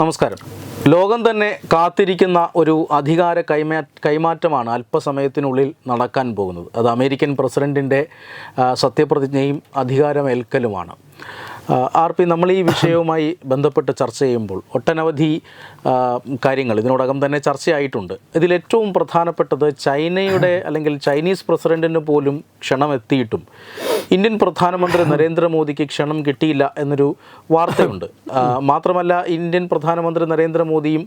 നമസ്കാരം. ലോകം തന്നെ കാത്തിരിക്കുന്ന ഒരു അധികാര കൈമാ കൈമാറ്റമാണ് അല്പസമയത്തിനുള്ളിൽ നടക്കാൻ പോകുന്നത്. അത് അമേരിക്കൻ പ്രസിഡന്റിന്റെ സത്യപ്രതിജ്ഞയും അധികാരമേൽക്കലുമാണ്. ആർ പി നമ്മൾ ഈ വിഷയവുമായി ബന്ധപ്പെട്ട് ചർച്ച ചെയ്യുമ്പോൾ ഒട്ടനവധി കാര്യങ്ങൾ ഇതിനോടകം തന്നെ ചർച്ചയായിട്ടുണ്ട്. ഇതിൽ ഏറ്റവും പ്രധാനപ്പെട്ടത് ചൈനയുടെ അല്ലെങ്കിൽ ചൈനീസ് പ്രസിഡന്റിന് പോലും ക്ഷണം എത്തിയിട്ടും ഇന്ത്യൻ പ്രധാനമന്ത്രി നരേന്ദ്രമോദിക്ക് ക്ഷണം കിട്ടിയില്ല എന്നൊരു വാർത്തയുണ്ട്. മാത്രമല്ല ഇന്ത്യൻ പ്രധാനമന്ത്രി നരേന്ദ്രമോദിയും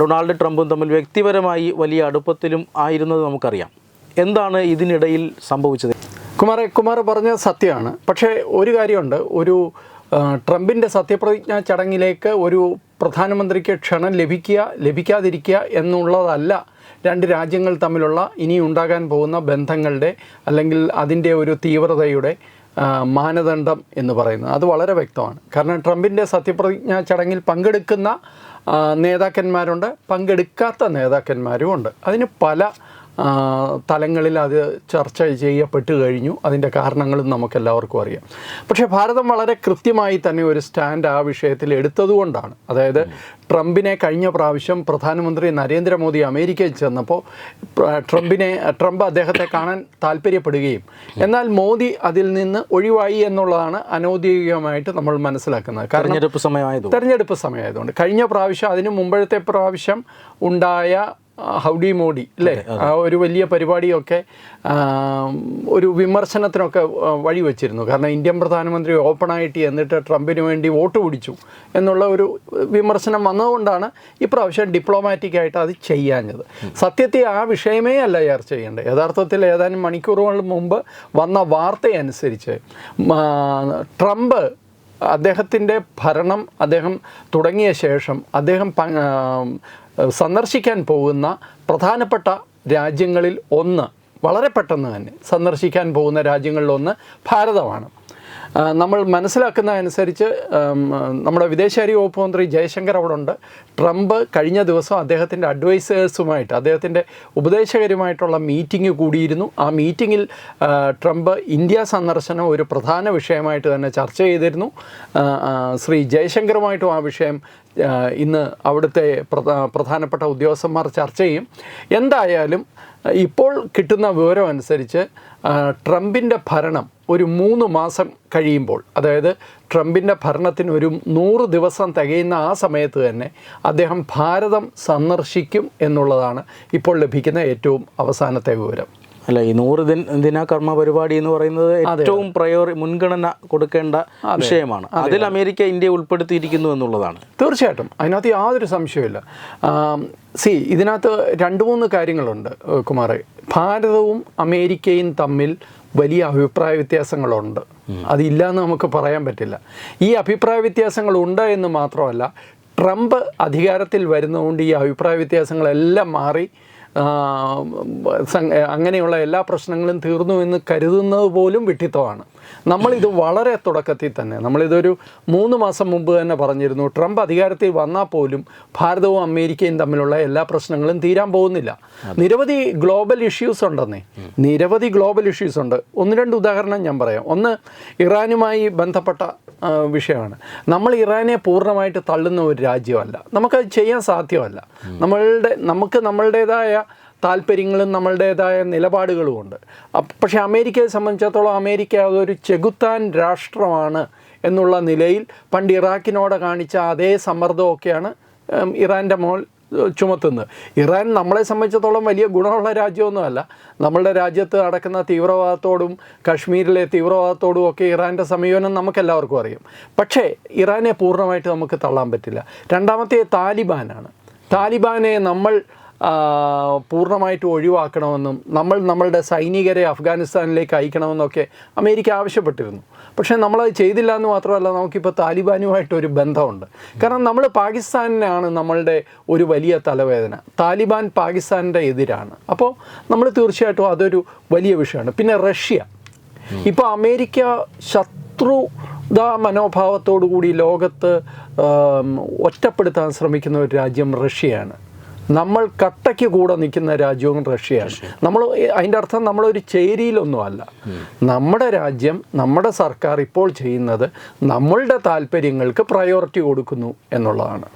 ഡൊണാൾഡ് ട്രംപും തമ്മിൽ വ്യക്തിപരമായി വലിയ അടുപ്പത്തിലും ആയിരുന്നത് നമുക്കറിയാം. എന്താണ് ഇതിനിടയിൽ സംഭവിച്ചത്? കുമാർ കുമാർ പറഞ്ഞ സത്യമാണ്. പക്ഷേ ഒരു കാര്യമുണ്ട്. ഒരു ട്രംപിന്റെ സത്യപ്രതിജ്ഞാ ചടങ്ങിലേക്ക് ഒരു പ്രധാനമന്ത്രിക്ക് ക്ഷണം ലഭിക്കുക ലഭിക്കാതിരിക്കുക എന്നുള്ളതല്ല രണ്ട് രാജ്യങ്ങൾ തമ്മിലുള്ള ഇനി ഉണ്ടാകാൻ പോകുന്ന ബന്ധങ്ങളുടെ അല്ലെങ്കിൽ അതിന്റെ ഒരു തീവ്രതയുടെ മാനദണ്ഡം എന്ന് പറയുന്നത്. അത് വളരെ വ്യക്തമാണ്. കാരണം ട്രംപിന്റെ സത്യപ്രതിജ്ഞാ ചടങ്ങിൽ പങ്കെടുക്കുന്ന നേതാക്കന്മാരുണ്ട്. പങ്കെടുക്കാത്ത നേതാക്കന്മാരും ഉണ്ട്. അതിന് പല തലങ്ങളിൽ അത് ചർച്ച ചെയ്യപ്പെട്ടു കഴിഞ്ഞു. അതിന്റെ കാരണങ്ങളും നമുക്കെല്ലാവർക്കും അറിയാം. പക്ഷേ ഭാരതം വളരെ കൃത്യമായി തന്നെ ഒരു സ്റ്റാൻഡ് ആ വിഷയത്തിൽ എടുത്തതുകൊണ്ടാണ്. അതായത് ട്രംപിനെ കഴിഞ്ഞ പ്രാവശ്യം പ്രധാനമന്ത്രി നരേന്ദ്രമോദി അമേരിക്കയിൽ ചെന്നപ്പോൾ ട്രംപിനെ ട്രംപ് അദ്ദേഹത്തെ കാണാൻ താല്പര്യപ്പെടുകയും. എന്നാൽ മോദി അതിൽ നിന്ന് ഒഴിവായി എന്നുള്ളതാണ് അനൗദ്യോഗികമായിട്ട് നമ്മൾ മനസ്സിലാക്കുന്നത്. കാരണം തെരഞ്ഞെടുപ്പ് സമയമായതുകൊണ്ട്. തെരഞ്ഞെടുപ്പ് സമയമായതുകൊണ്ട്. കഴിഞ്ഞ പ്രാവശ്യം അതിന് മുമ്പഴത്തെ പ്രാവശ്യം ഉണ്ടായ ഹൗഡി മോഡി അല്ലേ ആ ഒരു വലിയ പരിപാടിയൊക്കെ ഒരു വിമർശനത്തിനൊക്കെ വഴി വഴിവെച്ചിരുന്നു കാരണം ഇന്ത്യൻ പ്രധാനമന്ത്രി ഓപ്പണായിട്ട് എന്നിട്ട് ട്രംപിന് വേണ്ടി വോട്ട് പിടിച്ചു എന്നുള്ള ഒരു വിമർശനം വന്നതുകൊണ്ടാണ് ഇപ്രാവശ്യം ഡിപ്ലോമാറ്റിക്കായിട്ട് അത് ചെയ്യാഞ്ഞത്. സത്യത്തെ ആ വിഷയമേ അല്ല ചർച്ച ചെയ്യേണ്ടത്. യഥാർത്ഥത്തിൽ ഏതാനും മണിക്കൂറുകൾ മുമ്പ് വന്ന വാർത്തയനുസരിച്ച് ട്രംപ് അദ്ദേഹത്തിന്റെ ഭരണം അദ്ദേഹം തുടങ്ങിയ ശേഷം അദ്ദേഹം സന്ദർശിക്കാൻ പോകുന്ന പ്രധാനപ്പെട്ട രാജ്യങ്ങളിൽ ഒന്ന് വളരെ പെട്ടെന്ന് തന്നെ സന്ദർശിക്കാൻ പോകുന്ന രാജ്യങ്ങളിലൊന്ന് ഭാരതമാണ്. നമ്മൾ മനസ്സിലാക്കുന്ന അനുസരിച്ച് നമ്മുടെ വിദേശകാര്യ വകുപ്പ് മന്ത്രി ജയശങ്കർ അവിടെ ഉണ്ട്. ട്രംപ് കഴിഞ്ഞ ദിവസം അദ്ദേഹത്തിന്റെ അഡ്വൈസേഴ്സുമായിട്ട് അദ്ദേഹത്തിന്റെ ഉപദേശകരുമായിട്ടുള്ള മീറ്റിംഗ് കൂടിയിരുന്നു. ആ മീറ്റിങ്ങിൽ ട്രംപ് ഇന്ത്യ സന്ദർശനം ഒരു പ്രധാന വിഷയമായിട്ട് തന്നെ ചർച്ച ചെയ്തിരുന്നു. ശ്രീ ജയശങ്കറുമായിട്ടും ആ വിഷയം ഇന്ന് അവിടുത്തെ പ്രധാനപ്പെട്ട ഉദ്യോഗസ്ഥന്മാർ ചർച്ച ചെയ്യും. എന്തായാലും ഇപ്പോൾ കിട്ടുന്ന വിവരം അനുസരിച്ച് ട്രംപിന്റെ ഭരണം ഒരു മൂന്ന് മാസം കഴിയുമ്പോൾ അതായത് ട്രംപിന്റെ ഭരണത്തിന് ഒരു നൂറ് ദിവസം തികയുന്ന ആ സമയത്ത് തന്നെ അദ്ദേഹം ഭാരതം സന്ദർശിക്കും എന്നുള്ളതാണ് ഇപ്പോൾ ലഭിക്കുന്ന ഏറ്റവും അവസാനത്തെ വിവരം. അല്ല ഈ നൂറ് ദിന ദിന കർമ്മ പരിപാടി എന്ന് പറയുന്നത് ഏറ്റവും പ്രയോറി മുൻഗണന കൊടുക്കേണ്ട വിഷയമാണ്. അതിൽ അമേരിക്ക ഇന്ത്യ ഉൾപ്പെടുത്തിയിരിക്കുന്നു എന്നുള്ളതാണ്. തീർച്ചയായിട്ടും. അതിനകത്ത് യാതൊരു സംശയമില്ല സി ഇതിനകത്ത് രണ്ട് മൂന്ന് കാര്യങ്ങളുണ്ട് കുമാറെ. ഭാരതവും അമേരിക്കയും തമ്മിൽ വലിയ അഭിപ്രായ വ്യത്യാസങ്ങളുണ്ട്. അതില്ല എന്ന് നമുക്ക് പറയാൻ പറ്റില്ല. ഈ അഭിപ്രായ വ്യത്യാസങ്ങൾ ഉണ്ട് എന്ന് മാത്രമല്ല ട്രംപ് അധികാരത്തിൽ വരുന്നതുകൊണ്ട് ഈ അഭിപ്രായ വ്യത്യാസങ്ങളെല്ലാം മാറി അങ്ങനെയുള്ള എല്ലാ പ്രശ്നങ്ങളും തീർന്നു എന്ന് കരുതുന്നത് പോലും വിട്ടിത്തമാണ്. നമ്മളിത് വളരെ തുടക്കത്തിൽ തന്നെ നമ്മളിതൊരു മൂന്ന് മാസം മുമ്പ് തന്നെ പറഞ്ഞിരുന്നു ട്രംപ് അധികാരത്തിൽ വന്നാൽ പോലും ഭാരതവും അമേരിക്കയും തമ്മിലുള്ള എല്ലാ പ്രശ്നങ്ങളും തീരാൻ പോകുന്നില്ല. നിരവധി ഗ്ലോബൽ ഇഷ്യൂസ് ഉണ്ടെന്നേ. നിരവധി ഗ്ലോബൽ ഇഷ്യൂസ് ഉണ്ട്. ഒന്ന് രണ്ട് ഉദാഹരണം ഞാൻ പറയാം. ഒന്ന് ഇറാനുമായി ബന്ധപ്പെട്ട വിഷയമാണ്. നമ്മൾ ഇറാനെ പൂർണമായിട്ട് തള്ളുന്ന ഒരു രാജ്യമല്ല. നമുക്കത് ചെയ്യാൻ സാധ്യമല്ല. നമ്മളുടെ നമുക്ക് നമ്മളുടേതായ താല്പര്യങ്ങളും നമ്മളുടേതായ നിലപാടുകളും ഉണ്ട്. പക്ഷേ അമേരിക്കയെ സംബന്ധിച്ചിടത്തോളം അമേരിക്ക അതൊരു ചെകുത്താൻ രാഷ്ട്രമാണ് എന്നുള്ള നിലയിൽ പണ്ട് ഇറാഖിനോട് കാണിച്ച അതേ സമ്മർദ്ദമൊക്കെയാണ് ഇറാന്റെ മോൾ ചുമത്തുന്നത് ഇറാൻ നമ്മളെ സംബന്ധിച്ചിടത്തോളം വലിയ ഗുണമുള്ള രാജ്യമൊന്നുമല്ല. നമ്മളുടെ രാജ്യത്ത് നടക്കുന്ന തീവ്രവാദത്തോടും കശ്മീരിലെ തീവ്രവാദത്തോടും ഒക്കെ ഇറാന്റെ സമീപനം നമുക്കെല്ലാവർക്കും അറിയാം. പക്ഷേ ഇറാനെ പൂർണമായിട്ട് നമുക്ക് തള്ളാൻ പറ്റില്ല. രണ്ടാമത്തെ താലിബാനാണ്. താലിബാനെ നമ്മൾ പൂർണമായിട്ട് ഒഴിവാക്കണമെന്നും നമ്മൾ നമ്മളുടെ സൈനികരെ അഫ്ഗാനിസ്ഥാനിലേക്ക് അയക്കണമെന്നൊക്കെ അമേരിക്ക ആവശ്യപ്പെട്ടിരുന്നു. പക്ഷേ നമ്മളത് ചെയ്തില്ല എന്ന് മാത്രമല്ല നമുക്കിപ്പോൾ താലിബാനുമായിട്ടൊരു ബന്ധമുണ്ട്. കാരണം നമ്മൾ പാകിസ്ഥാനിനാണ് നമ്മളുടെ ഒരു വലിയ തലവേദന. താലിബാൻ പാകിസ്ഥാനിന്റെ എതിരാണ്. അപ്പോൾ നമ്മൾ തീർച്ചയായിട്ടും അതൊരു വലിയ വിഷയമാണ്. പിന്നെ റഷ്യ. ഇപ്പോൾ അമേരിക്ക ശത്രു ദാ മനോഭാവത്തോടു കൂടി ലോകത്ത് ഒറ്റപ്പെടുത്താൻ ശ്രമിക്കുന്ന ഒരു രാജ്യം റഷ്യയാണ്. നമ്മൾ കട്ടയ്ക്ക് കൂടെ നിൽക്കുന്ന രാജ്യവും റഷ്യയാണ്. നമ്മൾ അതിന്റെ അർത്ഥം നമ്മളൊരു ചേരിയിലൊന്നും അല്ല നമ്മുടെ രാജ്യം നമ്മുടെ സർക്കാർ ഇപ്പോൾ ചെയ്യുന്നത് നമ്മളുടെ താല്പര്യങ്ങൾക്ക് പ്രയോറിറ്റി കൊടുക്കുന്നു എന്നുള്ളതാണ്.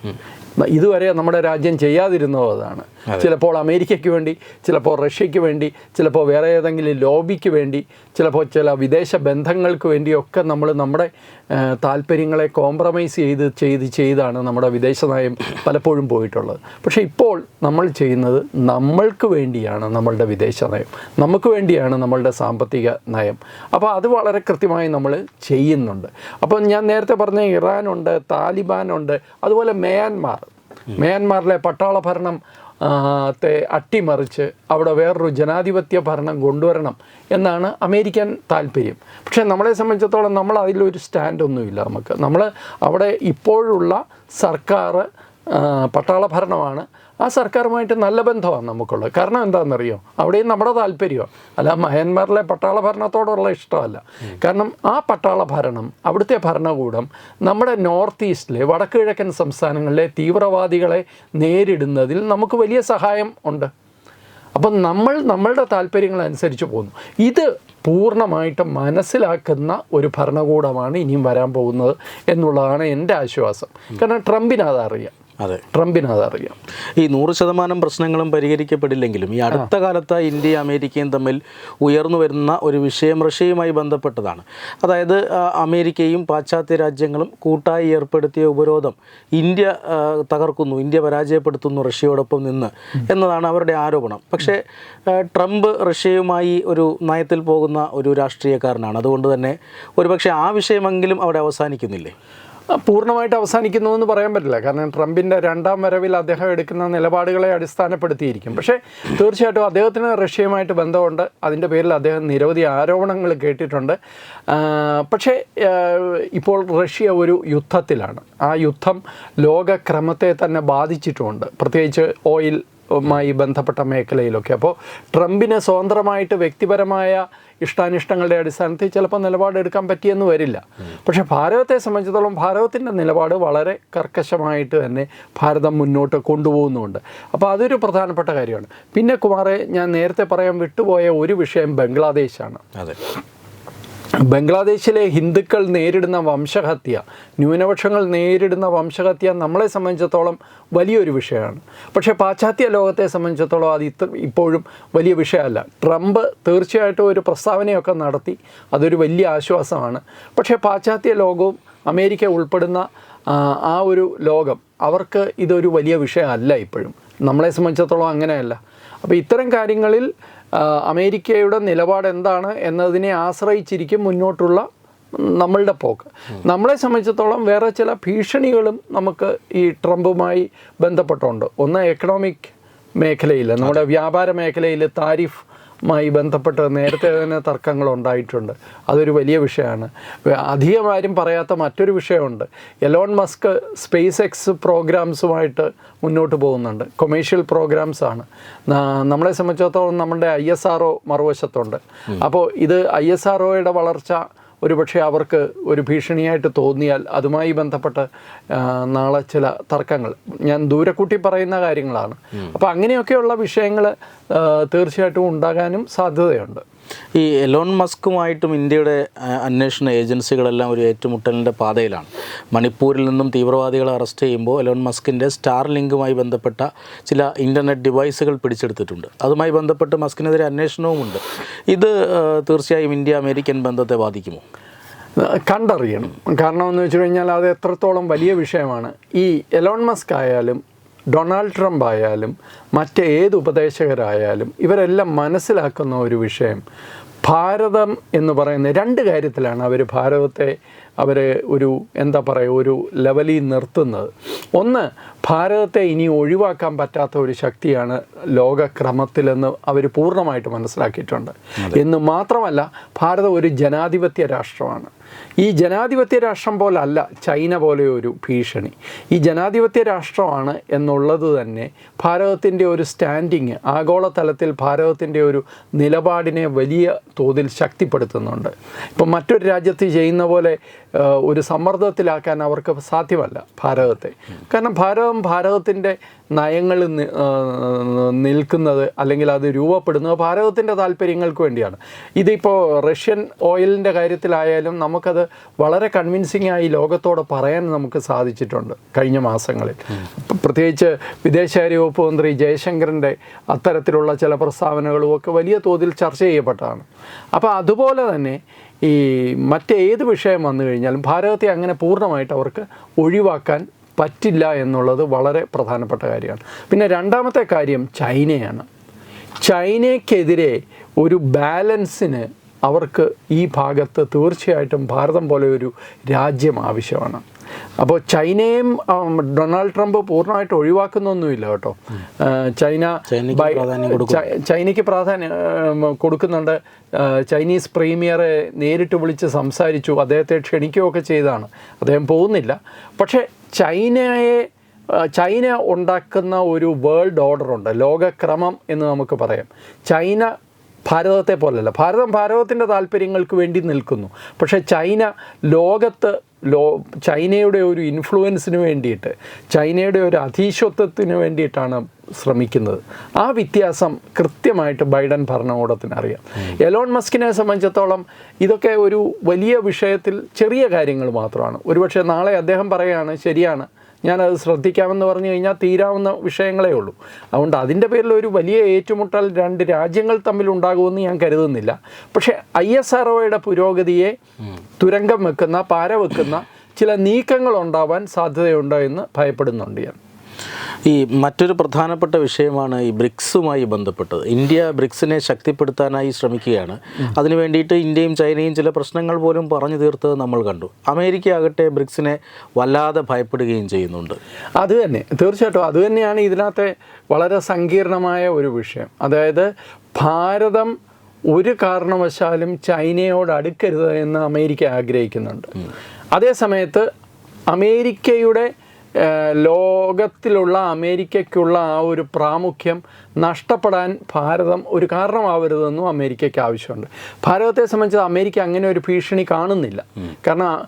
ഇതുവരെ നമ്മുടെ രാജ്യം ചെയ്യാതിരുന്നത് അതാണ് ചിലപ്പോൾ അമേരിക്കയ്ക്ക് വേണ്ടി ചിലപ്പോൾ റഷ്യയ്ക്ക് വേണ്ടി ചിലപ്പോൾ വേറെ ഏതെങ്കിലും ലോബിക്ക് വേണ്ടി ചിലപ്പോൾ ചില വിദേശ ബന്ധങ്ങൾക്ക് വേണ്ടിയൊക്കെ നമ്മൾ നമ്മുടെ താല്പര്യങ്ങളെ കോംപ്രമൈസ് ചെയ്ത് ചെയ്ത് ചെയ്താണ് നമ്മുടെ വിദേശ നയം പലപ്പോഴും പോയിട്ടുള്ളത്. പക്ഷേ ഇപ്പോൾ നമ്മൾ ചെയ്യുന്നത് നമ്മൾക്ക് വേണ്ടിയാണ് നമ്മളുടെ വിദേശ നയം. നമുക്ക് വേണ്ടിയാണ് നമ്മളുടെ സാമ്പത്തിക നയം. അപ്പോൾ അത് വളരെ കൃത്യമായി നമ്മൾ ചെയ്യുന്നുണ്ട്. അപ്പോൾ ഞാൻ നേരത്തെ പറഞ്ഞ ഇറാനുണ്ട് താലിബാനുണ്ട് അതുപോലെ മ്യാൻമാർ. മ്യാൻമാറിലെ പട്ടാള ഭരണം ത്തെ അട്ടിമറിച്ച് അവിടെ വേറൊരു ജനാധിപത്യ ഭരണം കൊണ്ടുവരണം എന്നാണ് അമേരിക്കൻ താല്പര്യം. പക്ഷേ നമ്മളെ സംബന്ധിച്ചിടത്തോളം നമ്മൾ അതിലൊരു സ്റ്റാൻഡൊന്നുമില്ല നമുക്ക്. നമ്മൾ അവിടെ ഇപ്പോഴുള്ള സർക്കാർ പട്ടാള ഭരണമാണ്. ആ സർക്കാരുമായിട്ട് നല്ല ബന്ധമാണ് നമുക്കുള്ളത്. കാരണം എന്താണെന്നറിയോ? അവിടെയും നമ്മുടെ താല്പര്യമാണ്. അല്ല മയന്മാരിലെ പട്ടാള ഭരണത്തോടുള്ള ഇഷ്ടമല്ല. കാരണം ആ പട്ടാള ഭരണം അവിടുത്തെ ഭരണകൂടം നമ്മുടെ നോർത്ത് ഈസ്റ്റിലെ വടക്ക് കിഴക്കൻ സംസ്ഥാനങ്ങളിലെ തീവ്രവാദികളെ നേരിടുന്നതിൽ നമുക്ക് വലിയ സഹായം ഉണ്ട്. അപ്പം നമ്മൾ നമ്മളുടെ താല്പര്യങ്ങൾ അനുസരിച്ച് പോകുന്നു. ഇത് പൂർണമായിട്ട് മനസ്സിലാക്കുന്ന ഒരു ഭരണകൂടമാണ് ഇനിയും വരാൻ പോകുന്നത് എന്നുള്ളതാണ് എന്റെ ആശ്വാസം. കാരണം ട്രംപിനത് അതറിയാം. അതെ. ട്രംപിന് അറിയാം ഈ നൂറ് ശതമാനം പ്രശ്നങ്ങളും പരിഹരിക്കപ്പെടില്ലെങ്കിലും ഈ അടുത്ത കാലത്ത് ഇന്ത്യ അമേരിക്കയും തമ്മിൽ ഉയർന്നു വരുന്ന ഒരു വിഷയം റഷ്യയുമായി ബന്ധപ്പെട്ടതാണ്. അതായത് അമേരിക്കയും പാശ്ചാത്യ രാജ്യങ്ങളും കൂട്ടായി ഏർപ്പെടുത്തിയ ഉപരോധം ഇന്ത്യ തകർക്കുന്നു ഇന്ത്യ പരാജയപ്പെടുത്തുന്നു റഷ്യയോടൊപ്പം നിന്ന് എന്നതാണ് അവരുടെ ആരോപണം. പക്ഷേ ട്രംപ് റഷ്യയുമായി ഒരു നയത്തിൽ പോകുന്ന ഒരു രാഷ്ട്രീയക്കാരനാണ്. അതുകൊണ്ട് തന്നെ ഒരുപക്ഷെ ആ വിഷയമെങ്കിലും അവിടെ അവസാനിക്കുന്നില്ലേ? പൂർണമായിട്ട് അവസാനിക്കുന്നു എന്ന് പറയാൻ പറ്റില്ല. കാരണം ട്രംപിന്റെ രണ്ടാം വരവിൽ അദ്ദേഹം എടുക്കുന്ന നിലപാടുകളെ അടിസ്ഥാനപ്പെടുത്തിയിരിക്കും. പക്ഷേ തീർച്ചയായിട്ടും അദ്ദേഹത്തിന് റഷ്യയുമായിട്ട് ബന്ധമുണ്ട്. അതിന്റെ പേരിൽ അദ്ദേഹം നിരവധി ആരോപണങ്ങൾ കേട്ടിട്ടുണ്ട്. പക്ഷേ ഇപ്പോൾ റഷ്യ ഒരു യുദ്ധത്തിലാണ്. ആ യുദ്ധം ലോകക്രമത്തെ തന്നെ ബാധിച്ചിട്ടുമുണ്ട് പ്രത്യേകിച്ച് ഓയിൽ മായി ബന്ധപ്പെട്ട മേഖലയിലൊക്കെ. അപ്പോൾ ട്രംപിന് സ്വതന്ത്രമായിട്ട് വ്യക്തിപരമായ ഇഷ്ടാനിഷ്ടങ്ങളുടെ അടിസ്ഥാനത്തിൽ ചിലപ്പോൾ നിലപാടെടുക്കാൻ പറ്റിയെന്ന് വരില്ല. പക്ഷേ ഭാരതത്തെ സംബന്ധിച്ചിടത്തോളം ഭാരതത്തിന്റെ നിലപാട് വളരെ കർക്കശമായിട്ട് തന്നെ ഭാരതം മുന്നോട്ട് കൊണ്ടുപോകുന്നുണ്ട്. അപ്പോൾ അതൊരു പ്രധാനപ്പെട്ട കാര്യമാണ്. പിന്നെ കുമാറെ ഞാൻ നേരത്തെ പറയാൻ വിട്ടുപോയ ഒരു വിഷയം ബംഗ്ലാദേശാണ്. അതെ. ബംഗ്ലാദേശിലെ ഹിന്ദുക്കൾ നേരിടുന്ന വംശഹത്യ ന്യൂനപക്ഷങ്ങൾ നേരിടുന്ന വംശഹത്യ നമ്മളെ സംബന്ധിച്ചിടത്തോളം വലിയൊരു വിഷയമാണ്. പക്ഷേ പാശ്ചാത്യ ലോകത്തെ സംബന്ധിച്ചിടത്തോളം അത് ഇത്ര ഇപ്പോഴും വലിയ വിഷയമല്ല. ട്രംപ് തീർച്ചയായിട്ടും ഒരു പ്രസ്താവനയൊക്കെ നടത്തി അതൊരു വലിയ ആശ്വാസമാണ്. പക്ഷേ പാശ്ചാത്യ ലോകവും അമേരിക്ക ഉൾപ്പെടുന്ന ആ, ഒരു ലോകം അവർക്ക് ഇതൊരു വലിയ വിഷയമല്ല ഇപ്പോഴും. നമ്മളെ സംബന്ധിച്ചിടത്തോളം അങ്ങനെയല്ല. അപ്പോൾ ഇത്തരം കാര്യങ്ങളിൽ അമേരിക്കയുടെ നിലപാട് എന്താണ് എന്നതിനെ ആശ്രയിച്ചിരിക്കും മുന്നോട്ടുള്ള നമ്മളുടെ പോക്ക്. നമ്മളെ സംബന്ധിച്ചിടത്തോളം വേറെ ചില ഭീഷണികളും നമുക്ക് ഈ ട്രംപുമായി ബന്ധപ്പെട്ടുണ്ട്. ഒന്ന് എക്കണോമിക് മേഖലയിൽ നമ്മുടെ വ്യാപാര മേഖലയിൽ താരിഫ് മായി ബന്ധപ്പെട്ട് നേരത്തെ തന്നെ തർക്കങ്ങൾ ഉണ്ടായിട്ടുണ്ട്. അതൊരു വലിയ വിഷയമാണ്. അധികം ആരും പറയാത്ത മറ്റൊരു വിഷയമുണ്ട്. എലോൺ മസ്ക് സ്പേസ് എക്സ് പ്രോഗ്രാംസുമായിട്ട് മുന്നോട്ട് പോകുന്നുണ്ട്. കൊമേഴ്ഷ്യൽ പ്രോഗ്രാംസ് ആണ് നമ്മളെ സംബന്ധിച്ചിടത്തോളം നമ്മുടെ ഐ എസ് ആർ ഒ മറുവശത്തുണ്ട്. അപ്പോൾ ഇത് ഐ എസ് ആർ ഒയുടെ വളർച്ച ഒരുപക്ഷെ അവർക്ക് ഒരു ഭീഷണിയായിട്ട് തോന്നിയാൽ അതുമായി ബന്ധപ്പെട്ട് നാളെ ചില തർക്കങ്ങൾ. ഞാൻ ദൂരക്കൂട്ടി പറയുന്ന കാര്യങ്ങളാണ്. അപ്പോൾ അങ്ങനെയൊക്കെയുള്ള വിഷയങ്ങൾ തീർച്ചയായിട്ടും ഉണ്ടാകാനും സാധ്യതയുണ്ട്. ഈ എലോൺ മസ്കുമായിട്ടും ഇന്ത്യയുടെ അന്വേഷണ ഏജൻസികളെല്ലാം ഒരു ഏറ്റുമുട്ടലിന്റെ പാതയിലാണ്. മണിപ്പൂരിൽ നിന്നും തീവ്രവാദികളെ അറസ്റ്റ് ചെയ്യുമ്പോൾ എലോൺ മസ്കിന്റെ സ്റ്റാർ ലിങ്കുമായി ബന്ധപ്പെട്ട ചില ഇന്റർനെറ്റ് ഡിവൈസുകൾ പിടിച്ചെടുത്തിട്ടുണ്ട്. അതുമായി ബന്ധപ്പെട്ട് മസ്കിനെതിരെ അന്വേഷണവുമുണ്ട്. ഇത് തീർച്ചയായും ഇന്ത്യ അമേരിക്കൻ ബന്ധത്തെ ബാധിക്കുമോ? കണ്ടറിയണം. കാരണം എന്ന് വെച്ച് കഴിഞ്ഞാൽ അത് എത്രത്തോളം വലിയ വിഷയമാണ്. ഈ എലോൺ മസ്ക് ആയാലും ഡൊണാൾഡ് ട്രംപ് ആയാലും മറ്റേത് ഉപദേശകരായാലും ഇവരെല്ലാം മനസ്സിലാക്കുന്ന ഒരു വിഷയം. ഭാരതം എന്ന് പറയുന്ന രണ്ട് കാര്യത്തിലാണ് അവർ ഭാരതത്തെ അവർ ഒരു എന്താ പറയുക ഒരു ലെവലിൽ നിർത്തുന്നത്. ഒന്ന് ഭാരതത്തെ ഇനി ഒഴിവാക്കാൻ പറ്റാത്ത ഒരു ശക്തിയാണ് ലോകക്രമത്തിലെന്ന് അവർ പൂർണമായിട്ട് മനസ്സിലാക്കിയിട്ടുണ്ട്. എന്ന് മാത്രമല്ല ഭാരതം ഒരു ജനാധിപത്യ രാഷ്ട്രമാണ്. ഈ ജനാധിപത്യ രാഷ്ട്രം പോലല്ല ചൈന പോലെ ഒരു ഭീഷണി. ഈ ജനാധിപത്യ രാഷ്ട്രമാണ് എന്നുള്ളത് തന്നെ ഭാരതത്തിന്റെ ഒരു സ്റ്റാൻഡിങ് ആഗോളതലത്തിൽ ഭാരതത്തിന്റെ ഒരു നിലപാടിനെ വലിയ തോതിൽ ശക്തിപ്പെടുത്തുന്നുണ്ട്. ഇപ്പം മറ്റൊരു രാജ്യത്ത് ചെയ്യുന്ന പോലെ ഒരു സമ്മർദ്ദത്തിലാക്കാൻ അവർക്ക് സാധ്യമല്ല ഭാരതത്തെ. കാരണം ഭാരതം ഭാരതത്തിന്റെ നയങ്ങൾ നിൽക്കുന്നത് അല്ലെങ്കിൽ അത് രൂപപ്പെടുന്നത് ഭാരതത്തിന്റെ താല്പര്യങ്ങൾക്ക് വേണ്ടിയാണ്. ഇതിപ്പോൾ റഷ്യൻ ഓയിലിന്റെ കാര്യത്തിലായാലും നമുക്കത് വളരെ കൺവിൻസിംഗ് ആയി ലോകത്തോട് പറയാൻ നമുക്ക് സാധിച്ചിട്ടുണ്ട് കഴിഞ്ഞ മാസങ്ങളിൽ. പ്രത്യേകിച്ച് വിദേശകാര്യ വകുപ്പ് മന്ത്രി ജയശങ്കറിന്റെ അത്തരത്തിലുള്ള ചില പ്രസ്താവനകളും ഒക്കെ വലിയ തോതിൽ ചർച്ച ചെയ്യപ്പെട്ടതാണ്. അപ്പോൾ അതുപോലെ തന്നെ ഈ മറ്റേത് വിഷയം വന്നു കഴിഞ്ഞാലും ഭാരതത്തെ അങ്ങനെ പൂർണമായിട്ട് അവർക്ക് ഒഴിവാക്കാൻ പറ്റില്ല എന്നുള്ളത് വളരെ പ്രധാനപ്പെട്ട കാര്യമാണ്. പിന്നെ രണ്ടാമത്തെ കാര്യം ചൈനയാണ്. ചൈനയ്ക്കെതിരെ ഒരു ബാലൻസിന് അവർക്ക് ഈ ഭാഗത്ത് തീർച്ചയായിട്ടും ഭാരതം പോലെ ഒരു രാജ്യം ആവശ്യമാണ്. അപ്പോൾ ചൈനയും ഡൊണാൾഡ് ട്രംപ് പൂർണമായിട്ട് ഒഴിവാക്കുന്നൊന്നുമില്ല കേട്ടോ. ചൈന ചൈനയ്ക്ക് പ്രാധാന്യം കൊടുക്കുന്നുണ്ട്. ചൈനീസ് പ്രീമിയറെ നേരിട്ട് വിളിച്ച് സംസാരിച്ചു. അദ്ദേഹത്തെ ക്ഷണിക്കുകയൊക്കെ ചെയ്താണ്. അദ്ദേഹം പോകുന്നില്ല. പക്ഷേ ചൈനയെ ചൈന ഉണ്ടാക്കുന്ന ഒരു വേൾഡ് ഓർഡർ ഉണ്ട്. ലോകക്രമം എന്ന് നമുക്ക് പറയാം. ചൈന ഭാരതത്തെ പോലല്ല. ഭാരതം ഭാരതത്തിന്റെ താല്പര്യങ്ങൾക്ക് വേണ്ടി നിൽക്കുന്നു. പക്ഷേ ചൈന ലോകത്ത് ലോ ചൈനയുടെ ഒരു ഇൻഫ്ലുവൻസിന് വേണ്ടിയിട്ട് ചൈനയുടെ ഒരു അധീശത്വത്തിന് വേണ്ടിയിട്ടാണ് ശ്രമിക്കുന്നത്. ആ വ്യത്യാസം കൃത്യമായിട്ട് ബൈഡൻ ഭരണകൂടത്തിന് അറിയാം. എലോൺ മസ്കിനെ സംബന്ധിച്ചിടത്തോളം ഇതൊക്കെ ഒരു വലിയ വിഷയത്തിൽ ചെറിയ കാര്യങ്ങൾ മാത്രമാണ്. ഒരുപക്ഷെ നാളെ അദ്ദേഹം പറയുകയാണ് ശരിയാണ് ഞാനത് ശ്രദ്ധിക്കാമെന്ന് പറഞ്ഞു കഴിഞ്ഞാൽ തീരാവുന്ന വിഷയങ്ങളേ ഉള്ളൂ. അതുകൊണ്ട് അതിന്റെ പേരിൽ ഒരു വലിയ ഏറ്റുമുട്ടൽ രണ്ട് രാജ്യങ്ങൾ തമ്മിൽ ഉണ്ടാകുമെന്ന് ഞാൻ കരുതുന്നില്ല. പക്ഷേ ഐ എസ് ആർ പുരോഗതിയെ തുരങ്കം വെക്കുന്ന പാര വെക്കുന്ന ചില നീക്കങ്ങൾ ഉണ്ടാവാൻ സാധ്യതയുണ്ടോ എന്ന് ഭയപ്പെടുന്നുണ്ട് ഞാൻ. ഈ മറ്റൊരു പ്രധാനപ്പെട്ട വിഷയമാണ് ഈ ബ്രിക്സുമായി ബന്ധപ്പെട്ടത്. ഇന്ത്യ ബ്രിക്സിനെ ശക്തിപ്പെടുത്താനായി ശ്രമിക്കുകയാണ്. അതിനു വേണ്ടിയിട്ട് ഇന്ത്യയും ചൈനയും ചില പ്രശ്നങ്ങൾ പോലും പറഞ്ഞു തീർത്തത് നമ്മൾ കണ്ടു. അമേരിക്ക ആകട്ടെ ബ്രിക്സിനെ വല്ലാതെ ഭയപ്പെടുകയും ചെയ്യുന്നുണ്ട്. അത് തന്നെ. തീർച്ചയായിട്ടും അത് തന്നെയാണ് ഇതിനകത്തെ വളരെ സങ്കീർണമായ ഒരു വിഷയം. അതായത് ഭാരതം ഒരു കാരണവശാലും ചൈനയോട് അടുക്കരുത് എന്ന് അമേരിക്ക ആഗ്രഹിക്കുന്നുണ്ട്. അതേ സമയത്ത് അമേരിക്കയുടെ ലോകത്തിലുള്ള അമേരിക്കയ്ക്കുള്ള ആ ഒരു പ്രാമുഖ്യം നഷ്ടപ്പെടാൻ ഭാരതം ഒരു കാരണമാവരുതെന്നും അമേരിക്കയ്ക്ക് ആവശ്യമുണ്ട്. ഭാരതത്തെ സംബന്ധിച്ച് അമേരിക്ക അങ്ങനെ ഒരു ഭീഷണി കാണുന്നില്ല. കാരണം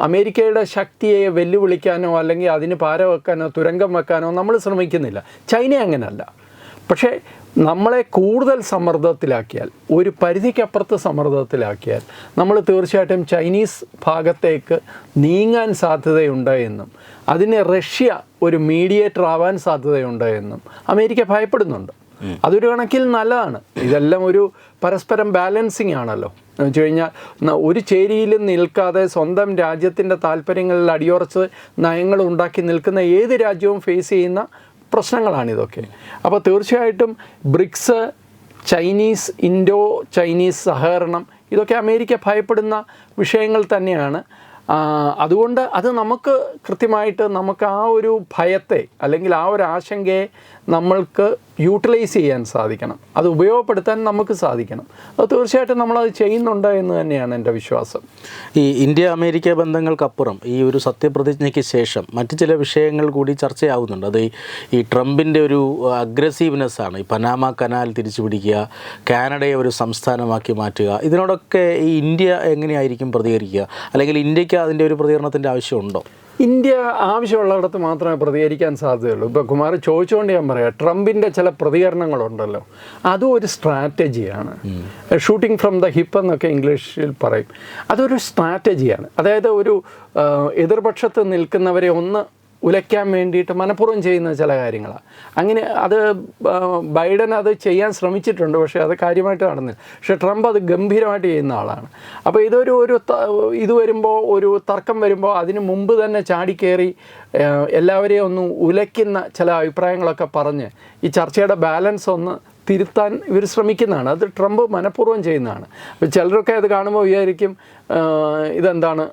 അമേരിക്കയുടെ ശക്തിയെ വെല്ലുവിളിക്കാനോ അല്ലെങ്കിൽ അതിന് പാര വെക്കാനോ തുരങ്കം വെക്കാനോ നമ്മൾ ശ്രമിക്കുന്നില്ല. ചൈന അങ്ങനല്ല. പക്ഷേ നമ്മളെ കൂടുതൽ സമ്മർദ്ദത്തിലാക്കിയാൽ ഒരു പരിധിക്കപ്പുറത്ത് സമ്മർദ്ദത്തിലാക്കിയാൽ നമ്മൾ തീർച്ചയായിട്ടും ചൈനീസ് ഭാഗത്തേക്ക് നീങ്ങാൻ സാധ്യതയുണ്ട് എന്നും അതിന് റഷ്യ ഒരു മീഡിയേറ്റർ ആവാൻ സാധ്യതയുണ്ട് എന്നും അമേരിക്ക ഭയപ്പെടുന്നുണ്ട്. അതൊരു കണക്കിൽ നല്ലതാണ്. ഇതെല്ലാം ഒരു പരസ്പരം ബാലൻസിങ് ആണല്ലോ. എന്ന് വെച്ച് കഴിഞ്ഞാൽ ഒരു ചേരിയിലും നിൽക്കാതെ സ്വന്തം രാജ്യത്തിന്റെ താല്പര്യങ്ങളിൽ അടിയുറച്ച് നയങ്ങൾ ഉണ്ടാക്കി നിൽക്കുന്ന ഏത് രാജ്യവും ഫേസ് ചെയ്യുന്ന പ്രശ്നങ്ങളാണിതൊക്കെ. അപ്പോൾ തീർച്ചയായിട്ടും ബ്രിക്സ് ചൈനീസ് ഇൻഡോ ചൈനീസ് സഹകരണം ഇതൊക്കെ അമേരിക്ക ഭയപ്പെടുന്ന വിഷയങ്ങൾ തന്നെയാണ്. അതുകൊണ്ട് അത് നമുക്ക് കൃത്യമായിട്ട് നമുക്ക് ആ ഒരു ഭയത്തെ അല്ലെങ്കിൽ ആ ഒരു ആശങ്കയെ നമ്മൾക്ക് യൂട്ടിലൈസ് ചെയ്യാൻ സാധിക്കണം. അത് ഉപയോഗപ്പെടുത്താൻ നമുക്ക് സാധിക്കണം. അത് തീർച്ചയായിട്ടും നമ്മളത് ചെയ്യുന്നുണ്ട് എന്ന് തന്നെയാണ് എന്റെ വിശ്വാസം. ഈ ഇന്ത്യ അമേരിക്ക ബന്ധങ്ങൾക്കപ്പുറം ഈ ഒരു സത്യപ്രതിജ്ഞയ്ക്ക് ശേഷം മറ്റു ചില വിഷയങ്ങൾ കൂടി ചർച്ചയാവുന്നുണ്ട്. അത് ഈ- ട്രംപിന്റെ ഒരു അഗ്രസീവ്നെസ് ആണ്. ഈ പനാമ കനാൽ തിരിച്ചു പിടിക്കുക കാനഡയെ ഒരു സംസ്ഥാനമാക്കി മാറ്റുക ഇതിനോടൊക്കെ ഈ ഇന്ത്യ എങ്ങനെയായിരിക്കും പ്രതികരിക്കുക? അല്ലെങ്കിൽ ഇന്ത്യയ്ക്ക് അതിന്റെ ഒരു പ്രതികരണത്തിന്റെ ആവശ്യമുണ്ടോ? ഇന്ത്യ ആവശ്യമുള്ളിടത്ത് മാത്രമേ പ്രതികരിക്കാൻ സാധ്യതയുള്ളൂ. ഇപ്പോൾ കുമാർ ചോദിച്ചുകൊണ്ട് ഞാൻ പറയാം ട്രംപിന്റെ ചില പ്രതികരണങ്ങളുണ്ടല്ലോ അതും ഒരു സ്ട്രാറ്റജിയാണ്. ഷൂട്ടിംഗ് ഫ്രം ദ ഹിപ്പ് എന്നൊക്കെ ഇംഗ്ലീഷിൽ പറയും. അതൊരു സ്ട്രാറ്റജിയാണ്. അതായത് ഒരു എതിർപക്ഷത്ത് നിൽക്കുന്നവരെ ഒന്ന് ഉലയ്ക്കാൻ വേണ്ടിയിട്ട് മനഃപൂർവം ചെയ്യുന്ന ചില കാര്യങ്ങളാണ് അങ്ങനെ അത് ബൈഡൻ അത് ചെയ്യാൻ ശ്രമിച്ചിട്ടുണ്ട് പക്ഷേ അത് കാര്യമായിട്ട് നടന്നില്ല. പക്ഷേ ട്രംപ് അത് ഗംഭീരമായിട്ട് ചെയ്യുന്ന ആളാണ്. അപ്പോൾ ഇതൊരു ഒരു ഇത് വരുമ്പോൾ ഒരു തർക്കം വരുമ്പോൾ അതിന് മുമ്പ് തന്നെ ചാടിക്കേറി എല്ലാവരെയും ഒന്ന് ഉലയ്ക്കുന്ന ചില അഭിപ്രായങ്ങളൊക്കെ പറഞ്ഞ് ഈ ചർച്ചയുടെ ബാലൻസ് ഒന്ന് തിരുത്താൻ ഇവർ ശ്രമിക്കുന്നതാണ്. അത് ട്രംപ് മനഃപൂർവം ചെയ്യുന്നതാണ്. ചിലരൊക്കെ അത് കാണുമ്പോൾ വിചാരിക്കും ഇതെന്താണ്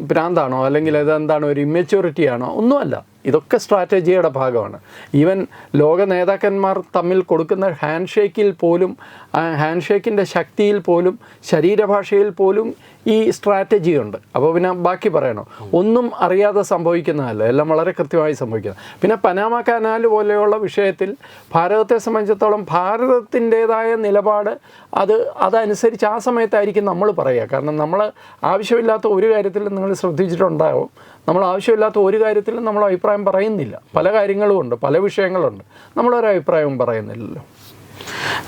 ഭ്രാന്താണോ? അല്ലെങ്കിൽ അതെന്താണോ ഒരു ഇമ്മച്യൂറിറ്റി ആണോ? ഒന്നുമല്ല. ഇതൊക്കെ സ്ട്രാറ്റജിയുടെ ഭാഗമാണ്. ഈവൻ ലോക നേതാക്കന്മാർ തമ്മിൽ കൊടുക്കുന്ന ഹാൻഡ് ഷേക്കിൽ പോലും ഹാൻഡ് ഷേക്കിന്റെ ശക്തിയിൽ പോലും ശരീരഭാഷയിൽ പോലും ഈ സ്ട്രാറ്റജി ഉണ്ട്. അപ്പോൾ പിന്നെ ബാക്കി പറയണോ? ഒന്നും അറിയാതെ സംഭവിക്കുന്നതല്ല. എല്ലാം വളരെ കൃത്യമായി സംഭവിക്കുന്നത് പിന്നെ പനാമ കനാൽ പോലെയുള്ള വിഷയത്തിൽ ഭാരതത്തെ സംബന്ധിച്ചിടത്തോളം ഭാരതത്തിന്റെതായ നിലപാട് അത് അതനുസരിച്ച് ആ സമയത്തായിരിക്കും നമ്മൾ പറയുക. കാരണം നമ്മൾ ആവശ്യമില്ലാത്ത ഒരു കാര്യത്തിൽ നിങ്ങൾ ശ്രദ്ധിച്ചിട്ടുണ്ടാവും. നമ്മൾ ആവശ്യമില്ലാത്ത ഒരു കാര്യത്തിലും നമ്മൾ അഭിപ്രായം പറയുന്നില്ല. പല കാര്യങ്ങളും ഉണ്ട് പല വിഷയങ്ങളുണ്ട്. നമ്മളൊരു അഭിപ്രായവും പറയുന്നില്ലല്ലോ.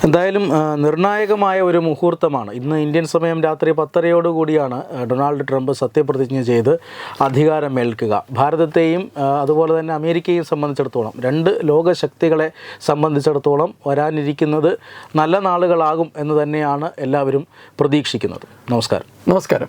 എന്തായാലും നിർണായകമായ ഒരു മുഹൂർത്തമാണ്. ഇന്ന് ഇന്ത്യൻ സമയം രാത്രി പത്തരയോടുകൂടിയാണ് ഡൊണാൾഡ് ട്രംപ് സത്യപ്രതിജ്ഞ ചെയ്ത് അധികാരമേൽക്കുക. ഭാരതത്തെയും അതുപോലെ തന്നെ അമേരിക്കയെയും സംബന്ധിച്ചിടത്തോളം രണ്ട് ലോകശക്തികളെ സംബന്ധിച്ചിടത്തോളം വരാനിരിക്കുന്നത് നല്ല നാളുകളാകും എന്ന് തന്നെയാണ് എല്ലാവരും പ്രതീക്ഷിക്കുന്നത്. നമസ്കാരം. നമസ്കാരം.